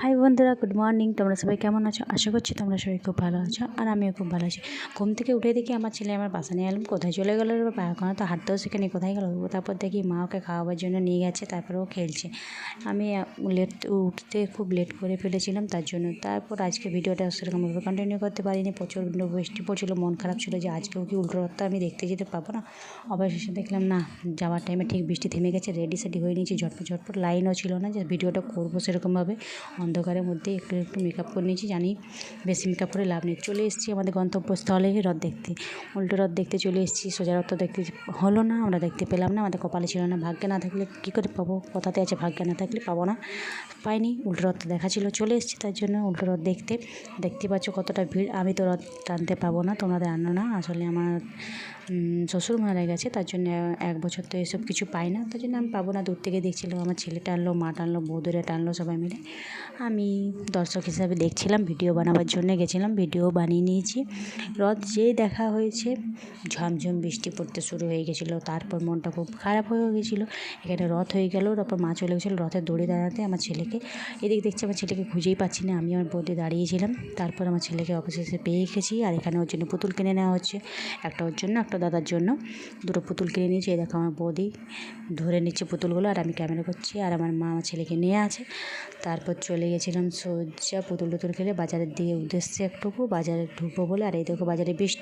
High বন্ধুরা, good morning. তোমরা সবাই কেমন আছো? আশা করছি তোমরা সবাই খুব ভালো আছো আর আমিও খুব ভালো আছি। ঘুম থেকে উঠে দেখি আমার ছেলে আমার বাসা নিয়ে এলাম কোথায় চলে গেলো এখন তো হাঁটতেও শেখেনি কোথায় গেলো। তারপর দেখি মা ওকে খাওয়াবার জন্য নিয়ে গেছে, তারপরে ও খেলছে। আমি লেট উঠতে খুব লেট করে ফেলেছিলাম, তার জন্য তারপর আজকে ভিডিওটা সেরকমভাবে কন্টিনিউ করতে পারিনি। প্রচুর বৃষ্টি পড়ছিল, মন খারাপ ছিল যে আজকেও কি উল্টো রথটা আমি দেখতে যেতে পাবো না। অবশেষে দেখলাম না, যাওয়ার টাইমে ঠিক বৃষ্টি থেমে গেছে রেডি সেডি হয়ে নিয়েছি, ঝটপট ঝটপট লাইনও ছিল না যে ভিডিওটা করব সেরকমভাবে অন্ধকারের মধ্যে একটু একটু মেকআপ করে নিয়েছি, জানি বেশি মেকআপ করে লাভ নেই। চলে এসেছি আমাদের গন্তব্যস্থলে রথ দেখতে। উল্টো রথ দেখতে চলে এসেছি, সোজা রথ দেখতে হলো না, আমরা দেখতে পেলাম না, আমাদের কপালে ছিল না। ভাগ্যে না থাকলে কী করে পাবো? কথাতে আছে ভাগ্যে না থাকলে পাবো না। পাইনি, উল্টো রথ দেখা ছিল, চলে এসেছি তার জন্য উল্টো রথ দেখতে। দেখতে পাচ্ছ কতটা ভিড়, আমি তো রথ টানতে পাবো না তোমাদের আনো না, আসলে আমার শ্বশুর মারা গেছে, তার জন্য এক বছর তো এসব কিছু পাই না, তার জন্য আমি পাবো না। দূর থেকে দেখছিলাম আমার ছেলে টানলো মা টানলো বৌদুরে টানলো, সবাই মিলে। আমি দর্শক হিসাবে দেখছিলাম, ভিডিও বানাবার জন্য গেছিলাম, ভিডিও বানিয়ে নিয়েছি। রথ যেই দেখা হয়েছে, ঝমঝম বৃষ্টি পড়তে শুরু হয়ে গেছিল, তারপর মনটা খুব খারাপ হয়ে গেছিল। এখানে রথ হয়ে গেল, তারপর মা চলে গেছিল রথের দড়ি দাঁড়াতে। আমার ছেলেকে, এদিকে দেখছি আমার ছেলেকে খুঁজেই পাচ্ছি না, আমি আমার বৌদি দাঁড়িয়েছিলাম। তারপর আমার ছেলেকে অবশেষে পেয়ে গেছি, আর এখানে ওর জন্য পুতুল কিনে নেওয়া হচ্ছে। একটা ওর জন্য, একটা দাদার জন্য। দুটো পুতুল কিনে নিয়েছি, এই দেখো আমার বৌদি ধরে নিচ্ছে পুতুলগুলো, আর আমি ক্যামেরা করছি, আর আমার মা আমার ছেলেকে নিয়ে আছে। তারপর চলে গেছিলাম সোজা পুতুল টুতুল খেলে বাজারের দিকে উদ্দেশ্যে একটুকু, বাজারে ঢুকবো বলে, আর এই দেখো বাজারে বৃষ্টি।